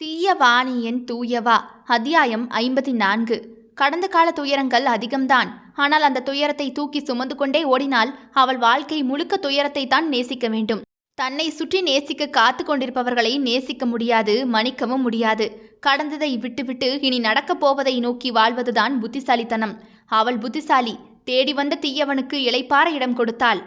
தீயவாணியன் தூயவா அத்தியாயம் ஐம்பத்தி நான்கு கடந்த கால துயரங்கள் அதிகம்தான். ஆனால் அந்த துயரத்தை தூக்கி சுமந்து கொண்டே ஓடினால் அவள் வாழ்க்கை முழுக்க துயரத்தை தான் நேசிக்க வேண்டும். தன்னை சுற்றி நேசிக்க காத்து கொண்டிருப்பவர்களை நேசிக்க முடியாது மன்னிக்கவும் முடியாது. கடந்ததை விட்டுவிட்டு இனி நடக்கப் போவதை நோக்கி வாழ்வதுதான் புத்திசாலித்தனம். அவள் புத்திசாலி. தேடி வந்த தீயவனுக்கு இளைப்பார இடம் கொடுத்தாள்.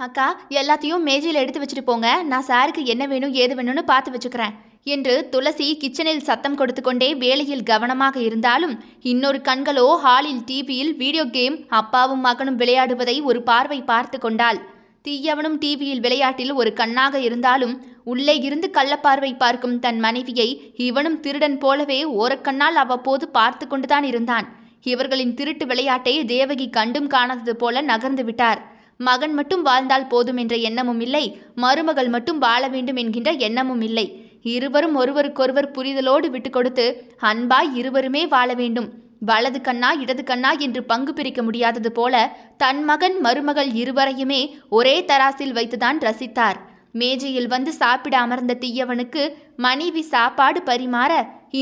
அக்கா எல்லாத்தையும் மேஜையில் எடுத்து வச்சுட்டு போங்க. நான் சாருக்கு என்ன வேணும் ஏது வேணும்னு பார்த்து வச்சுக்கிறேன். என்று துளசி கிச்சனில் சத்தம் கொடுத்து கொண்டே வேலையில் கவனமாக இருந்தாலும் இன்னொரு கண்களோ ஹாலில் டிவியில் வீடியோ கேம் அப்பாவும் மகனும் விளையாடுவதை ஒரு பார்வை பார்த்து கொண்டாள். தீயவனும் டிவியில் விளையாட்டில் ஒரு கண்ணாக இருந்தாலும் உள்ளே இருந்து கள்ளப்பார்வை பார்க்கும் தன் மனைவியை இவனும் திருடன் போலவே ஓரக்கண்ணால் அவ்வப்போது பார்த்து கொண்டுதான் இருந்தான். இவர்களின் திருட்டு விளையாட்டை தேவகி கண்டும் காணாதது போல நகர்ந்து விட்டார். மகன் மட்டும் வாழ்ந்தால் போதும் என்ற எண்ணமும் இல்லை மருமகள் மட்டும் வாழ வேண்டும் என்கின்ற எண்ணமும் இல்லை. இருவரும் ஒருவருக்கொருவர் புரிதலோடு விட்டு கொடுத்து அன்பாய் இருவருமே வாழ வேண்டும். வலது கண்ணா இடது கண்ணா என்று பங்கு பிரிக்க முடியாதது போல தன் மகன் மருமகள் இருவரையுமே ஒரே தராசில் வைத்துதான் ரசித்தார். மேஜையில் வந்து சாப்பிட அமர்ந்த தீயவனுக்கு மனைவி சாப்பாடு பரிமாற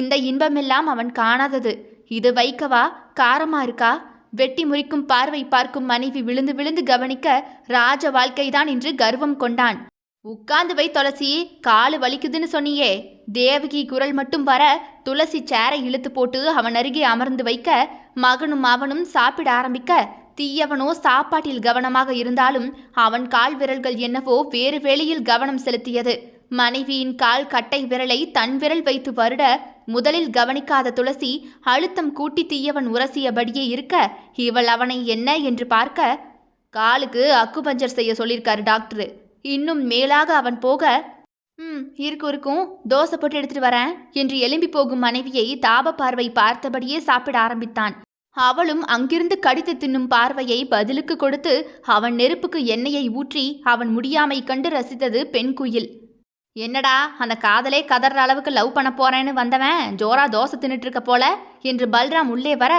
இந்த இன்பமெல்லாம் அவன் காணாதது. இது வைக்கவா? காரமா இருக்கா? வெட்டி முறிக்கும் பார்வை பார்க்கும் மனைவி விழுந்து விழுந்து கவனிக்க ராஜ வாழ்க்கைதான் என்று கர்வம் கொண்டான். உட்கார்ந்து வை துளசி காலு வலிக்குதுன்னு சொன்னியே. தேவகி குரல் மட்டும் வர துளசி சேரை இழுத்து போட்டு அவன் அருகே அமர்ந்து வைக்க மகனும் அவனும் சாப்பிட ஆரம்பிக்க தீயவனோ சாப்பாட்டில் கவனமாக இருந்தாலும் அவன் கால் விரல்கள் என்னவோ வேறு வேளையில் கவனம் செலுத்தியது. மனைவியின் கால் கட்டை விரலை தன் விரல் வைத்து வருட முதலில் கவனிக்காத துளசி அழுத்தம் கூட்டி தீயவன் உரசியபடியே இருக்க இவள் அவனை என்ன என்று பார்க்க காலுக்கு அக்குபஞ்சர் செய்ய சொல்லியிருக்காரு டாக்டரு. இன்னும் மேலாக அவன் போக ம் இருக்கும் இருக்கும். தோசை போட்டு எடுத்துட்டு வரேன் என்று எழும்பி போகும் மனைவியை தாப பார்வை பார்த்தபடியே சாப்பிட ஆரம்பித்தான். அவளும் அங்கிருந்து கடித்து தின்னும் பார்வையை பதிலுக்கு கொடுத்து அவன் நெருப்புக்கு எண்ணெயை ஊற்றி அவன் முடியாமை கண்டு ரசித்தது பெண் குயில். என்னடா அந்த காதலே கதற அளவுக்கு லவ் பண்ண போறேன்னு வந்தவன் ஜோரா தோசை தின்னுட்டு இருக்க போல? என்று பல்ராம் உள்ளே வர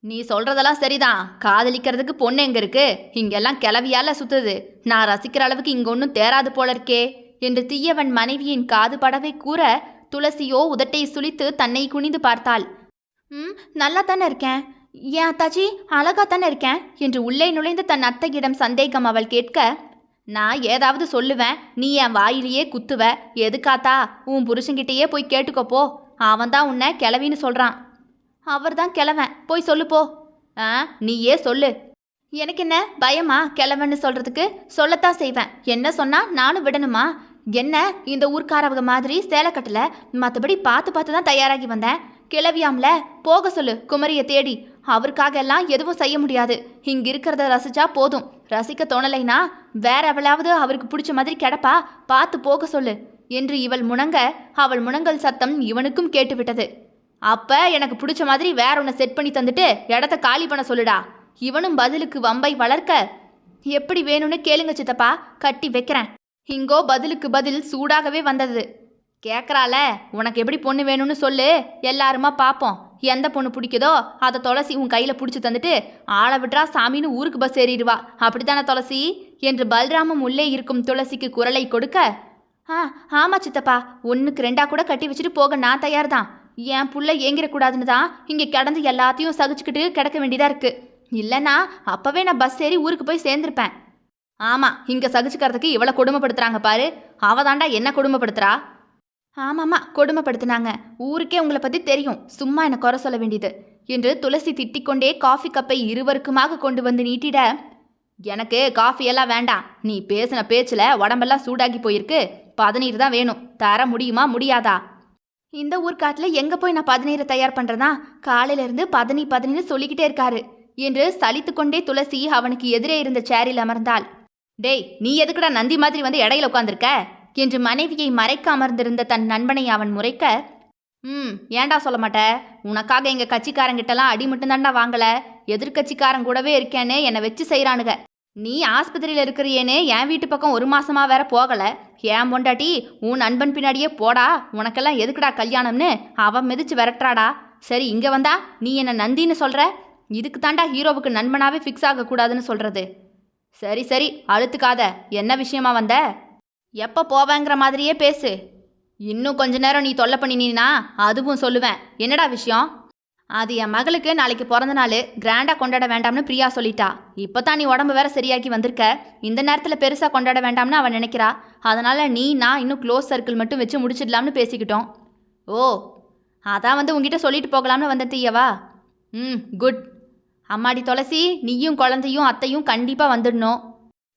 நீ சொல்றதெல்லாம் சரிதான். காதலிக்கிறதுக்கு பொண்ணு எங்க இருக்கு? இங்கெல்லாம் கிளவியால சுத்துது. நான் ரசிக்கிற அளவுக்கு இங்க ஒன்றும் தேராது போல இருக்கே. என்று தீயவன் மனைவியின் காது படவை கூற துளசியோ உதட்டை சுளித்து தன்னை குனிந்து பார்த்தாள். ம் நல்லா தானே இருக்கேன். ஏன் அத்தாச்சி? அழகா தானே இருக்கேன்? என்று உள்ளே நுழைந்து தன் அத்தையிடம் சந்தேகம் அவள் கேட்க நான் ஏதாவது சொல்லுவேன். நீ என் வாயிலேயே குத்துவ. எதுக்காத்தா? உன் புருஷன்கிட்டயே போய் கேட்டுக்கோ போ. அவன் தான் உன்னை கிளவின்னு சொல்கிறான் அவர் தான் கிழவன். போய் சொல்லு போ. ஆ நீயே சொல்லு. எனக்கு என்ன பயமா கிழவன்னு சொல்கிறதுக்கு சொல்லத்தான் செய்வேன். என்ன சொன்னா நானும் விடணுமா? என்ன இந்த ஊர்க்காரவங்க மாதிரி சேலை கட்டல? மற்றபடி பார்த்து பார்த்து தான் தயாராகி வந்தேன். கிளவியாம்ல போக சொல்லு குமரியை தேடி. அவருக்காக எல்லாம் எதுவும் செய்ய முடியாது. இங்க இருக்கிறத ரசிச்சா போதும். ரசிக்க தோணலைனா வேற எவளாவது அவருக்கு பிடிச்ச மாதிரி கிடப்பா பார்த்து போக சொல்லு. என்று இவள் முணங்க அவள் முணங்கல் சத்தம் இவனுக்கும் கேட்டுவிட்டது. அப்போ எனக்கு பிடிச்ச மாதிரி வேற ஒன்று செட் பண்ணி தந்துட்டு இடத்த காலி பண்ண சொல்லுடா. இவனும் பதிலுக்கு வம்பை வளர்க்க. எப்படி வேணும்னு கேளுங்க சித்தப்பா கட்டி வைக்கிறேன். இங்கோ பதிலுக்கு பதில் சூடாகவே வந்தது. கேட்குறால உனக்கு எப்படி பொண்ணு வேணும்னு சொல்லு. எல்லாருமா பார்ப்போம் எந்த பொண்ணு பிடிக்குதோ அதை துளசி உன் கையில் பிடிச்சி தந்துட்டு ஆளை விட்றா சாமின்னு ஊருக்கு பஸ் ஏறிடுவா. அப்படித்தானே துளசி? என்று பல்ராமம் உள்ளே இருக்கும் துளசிக்கு குரலை கொடுக்க ஆ ஆமாம் சித்தப்பா. ஒன்றுக்கு ரெண்டாக கூட கட்டி வச்சுட்டு போக நான் தயார் தான் என் புள்ள ஏங்கிடக்கூடாதுன்னு தான் இங்கே கிடந்து எல்லாத்தையும் சகிச்சுக்கிட்டு கிடக்க வேண்டியதாக இருக்குது இல்லைன்னா அப்போவே நான் பஸ் ஏறி ஊருக்கு போய் சேர்ந்துருப்பேன். ஆமாம் இங்கே சகிச்சுக்கிறதுக்கு இவ்வளோ கொடுமைப்படுத்துகிறாங்க பாரு. அவ தாண்டா என்ன கொடுமைப்படுத்துறா? ஆமாம்மா கொடுமைப்படுத்தினாங்க. ஊருக்கே உங்களை பற்றி தெரியும். சும்மா என்னை குறை சொல்ல வேண்டியது. என்று துளசி திட்டிக்கொண்டே காஃபி கப்பை இருவருக்குமாக கொண்டு வந்து நீட்டிட எனக்கு காஃபி எல்லாம் வேண்டாம். நீ பேசின பேச்சில் உடம்பெல்லாம் சூடாகி போயிருக்கு. பதநீர் தான் வேணும். தர முடியுமா முடியாதா? இந்த ஊர்க்காட்டில் எங்கே போய் நான் பதநீரை தயார் பண்ணுறதா காலையிலேருந்து பதனி பதனின்னு சொல்லிக்கிட்டே இருக்காரு என்று சலித்து கொண்டே துளசி அவனுக்கு எதிரே இருந்த சேரில் அமர்ந்தாள். டேய் நீ எதுக்குடா நந்தி மாதிரி வந்து இடையில உட்காந்துருக்க என்று மனைவியை மறைக்க அமர்ந்திருந்த தன் நண்பனை அவன் முறைக்க ம் ஏன்டா சொல்ல மாட்ட? உனக்காக எங்கள் கட்சிக்காரங்கிட்டலாம் அடி மட்டும்தான்டா வாங்கல. எதிர்கட்சிக்காரன் கூடவே இருக்கேன்னு என்னை வச்சு செய்கிறானுங்க நீ ஆஸ்பத்திரியில் இருக்கிறியேன்னு என் வீட்டு பக்கம் ஒரு மாசமா வேற போகல. ஏன் பொண்டாட்டி உன் நண்பன் பின்னாடியே போடா. உனக்கெல்லாம் எதுக்குடா கல்யாணம்னு? அவன் மிதிச்சு விரட்டுறாடா. சரி இங்க வந்தா நீ என்ன நந்தின்னு சொல்ற? இதுக்கு தாண்டா ஹீரோவுக்கு நண்பனாவே ஃபிக்ஸ் ஆகக்கூடாதுன்னு சொல்றது. சரி சரி அழுத்துக்காத. என்ன விஷயமா வந்த? எப்போ போவேங்கிற மாதிரியே பேசு. இன்னும் கொஞ்ச நேரம் நீ தொல்லை பண்ணினா அதுவும் சொல்லுவேன். என்னடா விஷயம்? அது என் மகளுக்கு நாளைக்கு பிறந்த நாள். கிராண்டாக கொண்டாட வேண்டாம்னு பிரியா சொல்லிட்டா. இப்போ தான் நீ உடம்பு வேற சரியாக்கி வந்திருக்க. இந்த நேரத்தில் பெருசாக கொண்டாட வேண்டாம்னு அவன் நினைக்கிறா. அதனால் நீ நான் இன்னும் க்ளோஸ் சர்க்கிள் மட்டும் வச்சு முடிச்சிடலாம்னு பேசிக்கிட்டோம். ஓ அதான் வந்து உங்ககிட்ட சொல்லிட்டு போகலாம்னு வந்த தீயவா ம் குட் அம்மாடி துளசி நீயும் குழந்தையும் அத்தையும் கண்டிப்பாக வந்துடணும்.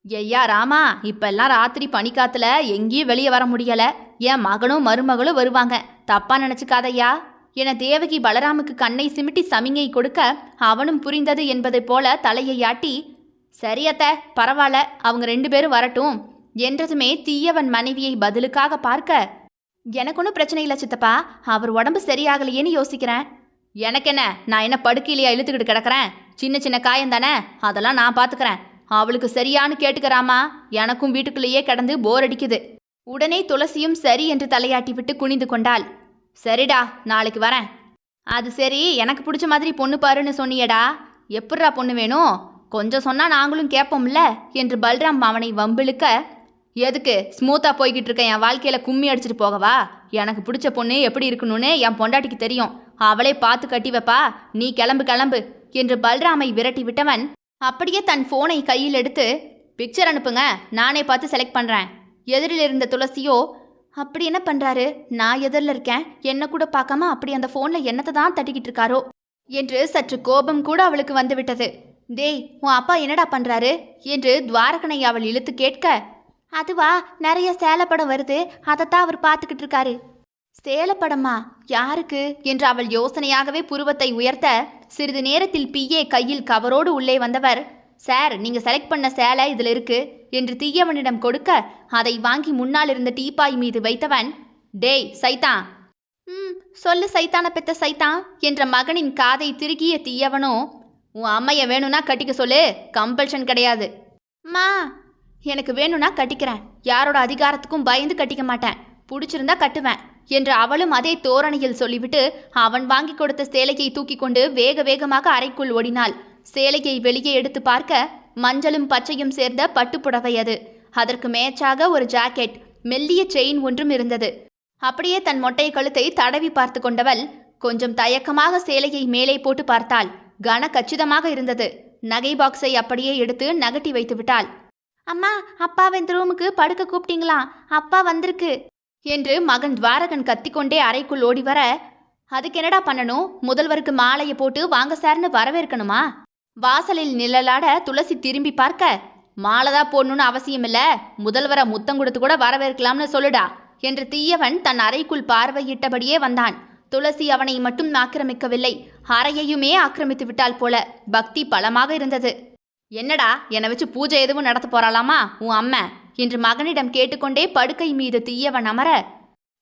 ஐயா ராமா இப்பெல்லாம் ராத்திரி பனிக்காத்துல எங்கேயும் வெளியே வர முடியலை. என் மகனும் மருமகளும் வருவாங்க. தப்பாக நினச்சிக்காதையா என தேவகி பலராமுக்கு கண்ணை சிமிட்டி சமிங்கை கொடுக்க அவனும் புரிந்தது என்பதைப் போல தலையை ஆட்டி சரியத்த பரவாயில்ல அவங்க ரெண்டு பேரும் வரட்டும். என்றதுமே தீயவன் மனைவியை பதிலுக்காக பார்க்க எனக்கு ஒன்றும் பிரச்சனை இல்லை சித்தப்பா அவர் உடம்பு சரியாகலையேன்னு யோசிக்கிறேன். எனக்கு என்ன நான் என்ன படுக்கையிலையா இழுத்துக்கிட்டு கிடக்கிறேன்? சின்ன சின்ன காயம் தானே? அதெல்லாம் நான் பார்த்துக்கிறேன் அவளுக்கு சரியான்னு கேட்டுக்கிறாமா? எனக்கும் வீட்டுக்குள்ளேயே கிடந்து போர் அடிக்குது. உடனே துளசியும் சரி என்று தலையாட்டி விட்டு குனிந்து கொண்டாள். சரிடா நாளைக்கு வரேன். அது சரி எனக்கு பிடிச்ச மாதிரி பொண்ணு பாருன்னு சொன்னியடா. எப்பட்றா பொண்ணு வேணும் கொஞ்சம் சொன்னா நாங்களும் கேட்போம்ல என்று பல்ராம் அவனை வம்பிழுக்க எதுக்கு ஸ்மூத்தா போய்கிட்டு இருக்க என் வாழ்க்கையில கும்மி அடிச்சிட்டு போகவா? எனக்கு பிடிச்ச பொண்ணு எப்படி இருக்கணும்னு என் பொண்டாட்டிக்கு தெரியும். அவளே பார்த்து கட்டி வைப்பா. நீ கிளம்பு கிளம்பு என்று பல்ராமை விரட்டி விட்டவன் அப்படியே தன் ஃபோனை கையில் எடுத்து பிக்சர் அனுப்புங்க. நானே பார்த்து செலக்ட் பண்ணுறேன் எதிரில் இருந்த துளசியோ அப்படி என்ன பண்ணுறாரு நான் எதிரில் இருக்கேன். என்ன கூட பார்க்காம அப்படி அந்த ஃபோனில் என்னத்தை தான் தட்டிக்கிட்டு இருக்காரோ? என்று சற்று கோபம் கூட அவளுக்கு வந்துவிட்டது டேய் உன் அப்பா என்னடா பண்ணுறாரு என்று துவாரகனை அவள் இழுத்து கேட்க அதுவா நிறைய சேலப்படம் வருது. அதைத்தான் அவர் பார்த்துக்கிட்டு இருக்காரு. சேலப்படமா? யாருக்கு? என்று அவள் யோசனையாகவே புருவத்தை உயர்த்த சிறிது நேரத்தில் பிஏ கையில் கவரோடு உள்ளே வந்தவர் சார் நீங்க செலக்ட் பண்ண சேலை இதுல இருக்கு என்று தீயவனிடம் கொடுக்க அதை வாங்கி முன்னால் இருந்த டீப்பாய் மீது வைத்தவன் டேய் சைத்தான் ம் சொல்லு சைத்தான பெத்த சைத்தான் என்ற மகனின் காதை திருகிய தீயவனோ உன் அம்மைய வேணும்னா கட்டிக்க சொல்லு கம்பல்ஷன் கிடையாது. மா எனக்கு வேணும்னா கட்டிக்கிறேன். யாரோட அதிகாரத்துக்கும் பயந்து கட்டிக்க மாட்டேன். பிடிச்சிருந்தா கட்டுவேன் என்று அவளும் அதே தோரணையில் சொல்லிவிட்டு அவன் வாங்கி கொடுத்த சேலையை தூக்கி கொண்டு வேக வேகமாக அறைக்குள் ஓடினாள். சேலையை வெளியே எடுத்து பார்க்க மஞ்சளும் பச்சையும் சேர்ந்த பட்டுப்புடவை அது. அதற்கு மேட்சாக ஒரு ஜாக்கெட் மெல்லிய செயின் ஒன்றும் இருந்தது. அப்படியே தன் மொட்டை கழுத்தை தடவி பார்த்து கொண்டவள் கொஞ்சம் தயக்கமாக சேலையை மேலே போட்டு பார்த்தாள். கன கச்சிதமாக இருந்தது. நகை பாக்ஸை அப்படியே எடுத்து நகட்டி வைத்து விட்டாள். அம்மா அப்பா இந்த ரூமுக்கு படுக்க கூப்பிட்டீங்களா? அப்பா வந்திருக்கு. என்று மகன் துவாரகன் கத்திக்கொண்டே அறைக்குள் ஓடி வர அதுக்கு என்னடா பண்ணணும்? முதல்வருக்கு மாலையை போட்டு வாங்க சார்னு வரவேற்கணுமா? வாசலில் நிழலாட துளசி திரும்பி பார்க்க மாலதா போடணும்னு அவசியம் இல்ல முதல்வரை முத்தம் கொடுத்து கூட வரவேற்கலாம்னு சொல்லுடா என்று தீயவன் தன் அறைக்குள் பார்வையிட்டபடியே வந்தான். துளசி அவனை மட்டும் ஆக்கிரமிக்கவில்லை அறையையுமே ஆக்கிரமித்து விட்டால் போல பக்தி பலமாக இருந்தது. என்னடா என்னை வச்சு பூஜை எதுவும் நடத்த போறாளாமா உன் அம்மா? என்று மகனிடம் கேட்டுக்கொண்டே படுக்கை மீது தீயவன் அமர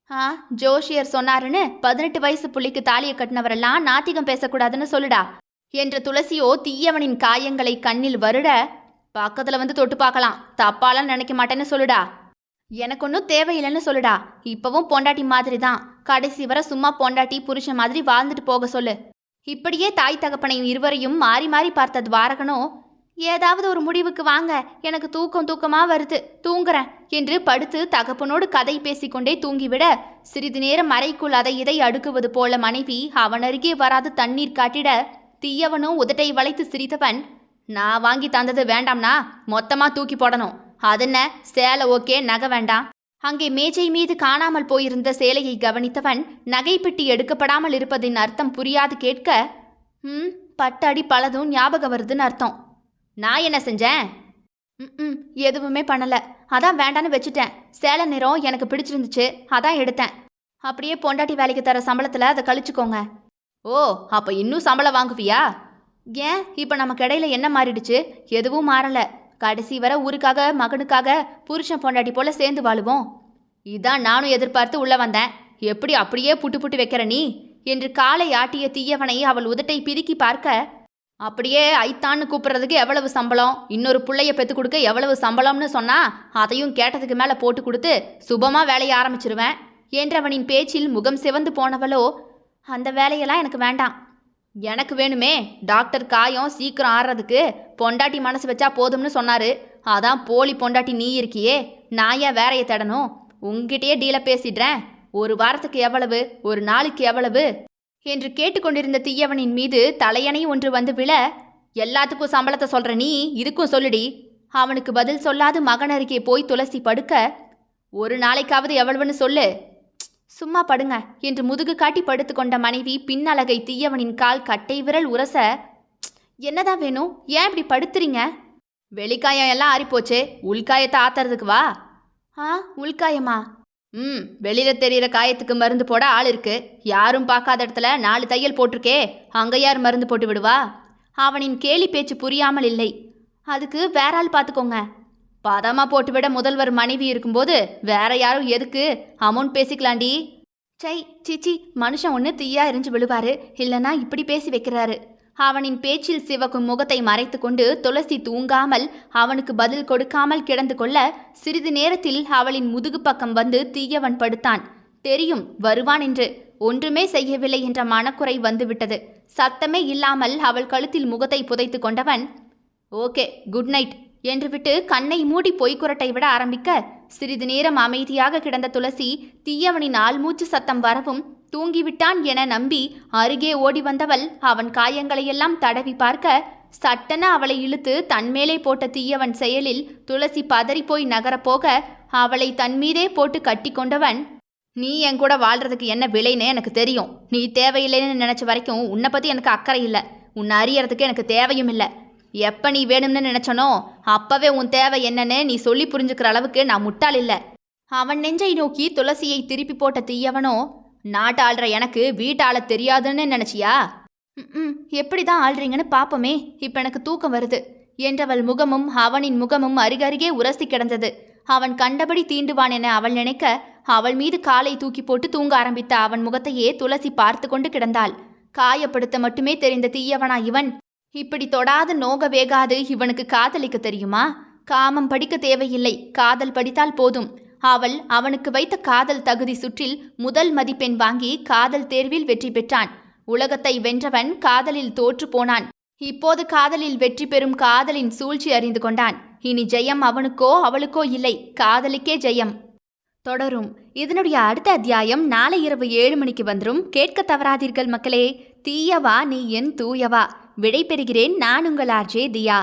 ஆ ஜோஷியர் சொன்னாருன்னு பதினெட்டு வயசு புள்ளிக்கு தாலியை கட்டினவரெல்லாம் நாத்திகம் பேசக்கூடாதுன்னு சொல்லுடா. என்ற துளசியோ தீயவனின் காயங்களை கண்ணில் வருட பக்கத்துல வந்து தொட்டு பார்க்கலாம். தப்பாலாம் நினைக்க மாட்டேன்னு சொல்லுடா. எனக்கு ஒன்றும் தேவையில்லைன்னு சொல்லுடா. இப்பவும் பொண்டாட்டி மாதிரி தான் கடைசி வரை சும்மா பொண்டாட்டி புருஷன் மாதிரி வாழ்ந்துட்டு போக சொல்லு. இப்படியே தாய் தகப்பனையும் இருவரையும் மாறி மாறி பார்த்த துவாரகனோ ஏதாவது ஒரு முடிவுக்கு வாங்க எனக்கு தூக்கம் தூக்கமா வருது தூங்குறேன் என்று படுத்து தகப்பனோடு கதை பேசிக்கொண்டே தூங்கிவிட சிறிது நேரம் அறைக்குள் அதை இதை அடுக்குவது போல மனைவி அவன் அருகே வராது தண்ணீர் காட்டிட தீயவனும் உதட்டை வளைத்து சிரித்தவன் நான் வாங்கி தந்தது வேண்டாம்னா மொத்தமா தூக்கி போடணும். அதென்ன? சேலை ஓகே நகை வேண்டாம். அங்கே மேஜை மீது காணாமல் போயிருந்த சேலையை கவனித்தவன் நகைப்பெட்டி எடுக்கப்படாமல் இருப்பதின் அர்த்தம் புரியாது கேட்க ம் பட்டடி பலதும் ஞாபகம் வருதுன்னு அர்த்தம். நான் என்ன செஞ்சேன்? ம் எதுவுமே பண்ணல. அதான் வேண்டான்னு வச்சுட்டேன். சேலை நிறம் எனக்கு பிடிச்சிருந்துச்சு. அதான் எடுத்தேன். அப்படியே பொண்டாட்டி வேலைக்கு தர சம்பளத்தில் அதை கழிச்சுக்கோங்க. ஓ அப்போ இன்னும் சம்பளம் வாங்குவியா? ஏன்? இப்போ நமக்கு இடையில என்ன மாறிடுச்சு? எதுவும் மாறல. கடைசி வரை ஊருக்காக மகனுக்காக புருஷன் பொண்டாட்டி போல சேர்ந்து வாழுவோம். இதான் நானும் எதிர்பார்த்து உள்ள வந்தேன். எப்படி அப்படியே புட்டு புட்டு வைக்கிற நீ? என்று காலை ஆட்டிய தீயவனை அவள் உதட்டை பிதுக்கி பார்க்க அப்படியே ஐத்தான்னு கூப்பிடுறதுக்கு எவ்வளவு சம்பளம்? இன்னொரு பிள்ளைய பெத்து கொடுக்க எவ்வளவு சம்பளம்னு சொன்னா அதையும் கேட்டதுக்கு மேலே போட்டு கொடுத்து சுபமாக வேலையை ஆரம்பிச்சிருவேன் என்றவனின் பேச்சில் முகம் சிவந்து போனவளோ அந்த வேலையெல்லாம் எனக்கு வேண்டாம். எனக்கு வேணுமே? டாக்டர் காயம் சீக்கிரம் ஆறுறதுக்கு பொண்டாட்டி மனசு வச்சா போதும்னு சொன்னார். அதான் போலி பொண்டாட்டி நீ இருக்கியே. நான் ஏன் வேறையை தேடணும்? உங்ககிட்டயே டீலை பேசிடுறேன். ஒரு வாரத்துக்கு எவ்வளவு? ஒரு நாளுக்கு எவ்வளவு? என்று கேட்டுக்கொண்டிருந்த தீயவனின் மீது தலையணை ஒன்று வந்து விழ எல்லாத்துக்கும் சம்பளத்தை சொல்கிற நீ இதுக்கும் சொல்லுடி. அவனுக்கு பதில் சொல்லாது மகன் அருகே போய் துளசி படுக்க ஒரு நாளைக்காவது எவ்வளவுன்னு சொல்லு. சும்மா படுங்க என்று முதுகு காட்டி படுத்துக்கொண்ட மனைவி பின்னலகை தீயவனின் கால் கட்டை விரல் உரச என்னதான் வேணும்? ஏன் இப்படி படுத்துறீங்க? வெளிக்காயம் எல்லாம் ஆறிப்போச்சு. உள்காயத்தை ஆத்துறதுக்கு வா. ஆ உள்காயமா? ம் வெளியில தெரியிற காயத்துக்கு மருந்து போட ஆள் இருக்கு. யாரும் பார்க்காத இடத்துல நாலு தையல் போட்டிருக்கே. அங்க யார் மருந்து போட்டு விடுவா? அவனின் கேலி பேச்சு புரியாமல் இல்லை. அதுக்கு வேற ஆள் பார்த்துக்கோங்க. பதமா போட்டுவிட முதல்வர் மனைவி இருக்கும்போது வேற யாரும் எதுக்கு? அமௌண்ட் பேசிக்கலாண்டி. சை சிச்சி மனுஷன் ஒன்று தீயா எரிஞ்சு விழுவாரு. இல்லைன்னா இப்படி பேசி வைக்கிறாரு. அவனின் பேச்சில் சிவக்கும் முகத்தை மறைத்துக்கொண்டு துளசி தூங்காமல் அவனுக்கு பதில் கொடுக்காமல் கிடந்து கொள்ள சிறிது நேரத்தில் அவளின் முதுகு பக்கம் வந்து தீயவன் படுத்தான். தெரியும் வருவான் என்று. ஒன்றுமே செய்யவில்லை என்ற மனக்குறை வந்துவிட்டது. சத்தமே இல்லாமல் அவள் கழுத்தில் முகத்தை புதைத்து கொண்டவன் ஓகே குட் நைட். என்று விட்டு கண்ணை மூடி பொய்க்குரட்டை விட ஆரம்பிக்க சிறிது நேரம் அமைதியாக கிடந்த துளசி தீயவனின் ஆள்மூச்சு சத்தம் வரவும் தூங்கிவிட்டான் என நம்பி அருகே ஓடி வந்தவள் அவன் காயங்களையெல்லாம் தடவி பார்க்க சட்டென அவளை இழுத்து தன்மேலே போட்ட தீயவன் செயலில் துளசி பதறிப்போய் நகரப்போக அவளை தன்மீதே போட்டு கட்டி கொண்டவன் நீ என் கூட வாழ்றதுக்கு என்ன விலைன்னு எனக்கு தெரியும். நீ தேவையில்லைன்னு நினைச்ச வரைக்கும் உன்னை பத்தி எனக்கு அக்கறை இல்லை. உன்னை அறியறதுக்கு எனக்கு தேவையும் இல்லை. எப்போ நீ வேணும்னு நினச்சனோ அப்பவே உன் தேவை என்னன்னு நீ சொல்லி புரிஞ்சுக்கிற அளவுக்கு நான் முட்டாள் இல்லை. அவன் நெஞ்சை நோக்கி துளசியை திருப்பி போட்ட தீயவனோ நாட்டு ஆள்ற எனக்கு வீட்டாள தெரியாதுன்னு நினைச்சியா? ம் எப்படி தான் ஆள்றீங்கன்னு பாப்போமே. இப்போ எனக்கு தூக்கம் வருது. என்றவள் முகமும் அவனின் முகமும் அருகருகே உரசி கிடந்தது. அவன் கண்டபடி தீண்டுவான் என அவள் நினைக்க அவள் மீது காலை தூக்கி போட்டு தூங்க ஆரம்பித்த அவன் முகத்தையே துளசி பார்த்து கொண்டு கிடந்தாள். காயப்படுத்த மட்டுமே தெரிந்த தீயவனா இவன் இப்படி தொடாது நோக வேகாது இவனுக்கு காதலிக்க தெரியுமா? காமம் படிக்க தேவையில்லை. காதல் படித்தால் போதும். அவள் அவனுக்கு வைத்த காதல் தகுதி சுற்றில் முதல் மதிப்பெண் வாங்கி காதல் தேர்வில் வெற்றி பெற்றான். உலகத்தை வென்றவன் காதலில் தோற்று போனான். இப்போது காதலில் வெற்றி பெறும் காதலின் சூழ்ச்சி அறிந்து கொண்டான். இனி ஜெயம் அவனுக்கோ அவளுக்கோ இல்லை. காதலுக்கே ஜெயம். தொடரும். இதனுடைய அடுத்த அத்தியாயம் நாளை இரவு ஏழு மணிக்கு வந்துரும். கேட்க தவறாதீர்கள் மக்களே. தீயவா நீ என் தூயவா. விடைபெறுகிறேன். நான் உங்கள் ஆர்ஜே தியா